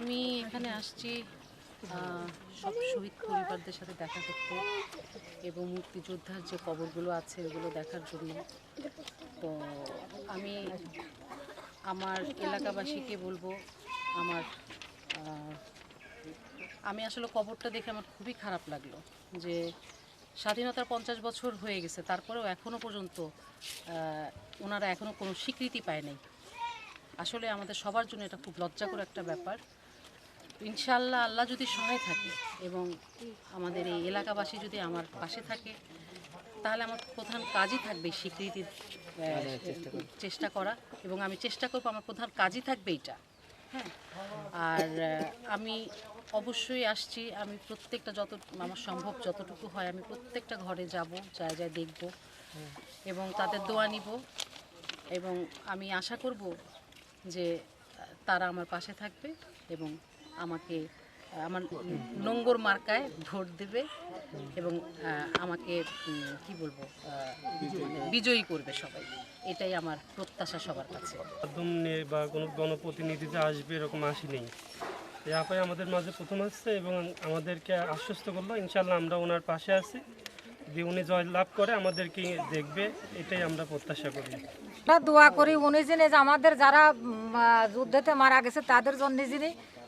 আমি এখানে আসছি সব শহীদ পরিবারদের সাথে দেখা করতে এবং মুক্তিযোদ্ধার যে কবরগুলো আছে ওগুলো দেখার জন্য। তো আমি আমার এলাকাবাসীকে বলব, আমার আমি আসলে কবরটা দেখে আমার খুবই খারাপ লাগল যে স্বাধীনতার পঞ্চাশ বছর হয়ে গেছে, তারপরেও এখনও পর্যন্ত ওনারা এখনও কোনো স্বীকৃতি পায় নাই। আসলে আমাদের সবার জন্য এটা খুব লজ্জাকর একটা ব্যাপার। ইনশাল্লাহ আল্লাহ যদি সহায় থাকে এবং আমাদের এই এলাকাবাসী যদি আমার পাশে থাকে, তাহলে আমার প্রধান কাজই থাকবে স্বীকৃতির চেষ্টা করা এবং আমি চেষ্টা করব আমার প্রধান কাজই থাকবে এটা হ্যাঁ? আর আমি অবশ্যই আসছি, আমি প্রত্যেকটা যত, আমার সম্ভব যতটুকু হয় আমি প্রত্যেকটা ঘরে যাব, যায় যায় দেখব এবং তাদের দোয়া নিব এবং আমি আশা করব যে তারা আমার পাশে থাকবে এবং আমাকে আমার নোংর মার্কায় ভোট দেবে এবং আমাকে কি বলব বিজয়ী। করবে সবাই। এটাই আমার প্রত্যাশা সবার কাছে। নিয়ে বা কোনো গণপ্রতিনিধিতে আসবে এরকম আসি নেই। এই আপাই আমাদের মাঝে প্রথম আসছে এবং আমাদেরকে আশ্বস্ত করল ইনশাল্লাহ আমরা ওনার পাশে আছি। যে উনি জয় লাভ করে আমাদেরকে দেখবে এটাই আমরা প্রত্যাশা করি। আমরা দোয়া করি উনি যিনি যে আমাদের যারা যুদ্ধেতে মারা গেছে তাদের জন্য যিনি দেখ-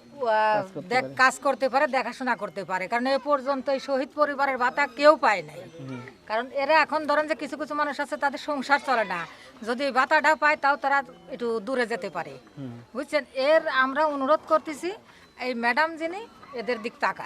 কাজ করতে পারে। দেখাশোনা করতে পারে। কারণ এ পর্যন্ত এই শহীদ পরিবারের ভাতা কেউ পায় নাই। কারণ এরা এখন ধরেন যে কিছু কিছু মানুষ আছে তাদের সংসার চলে না। যদি ভাতাটা পায় তাও তারা একটু দূরে যেতে পারে। বুঝছেন? এর আমরা অনুরোধ করতেছি এই ম্যাডাম যিনি এদের দিক তাকায়।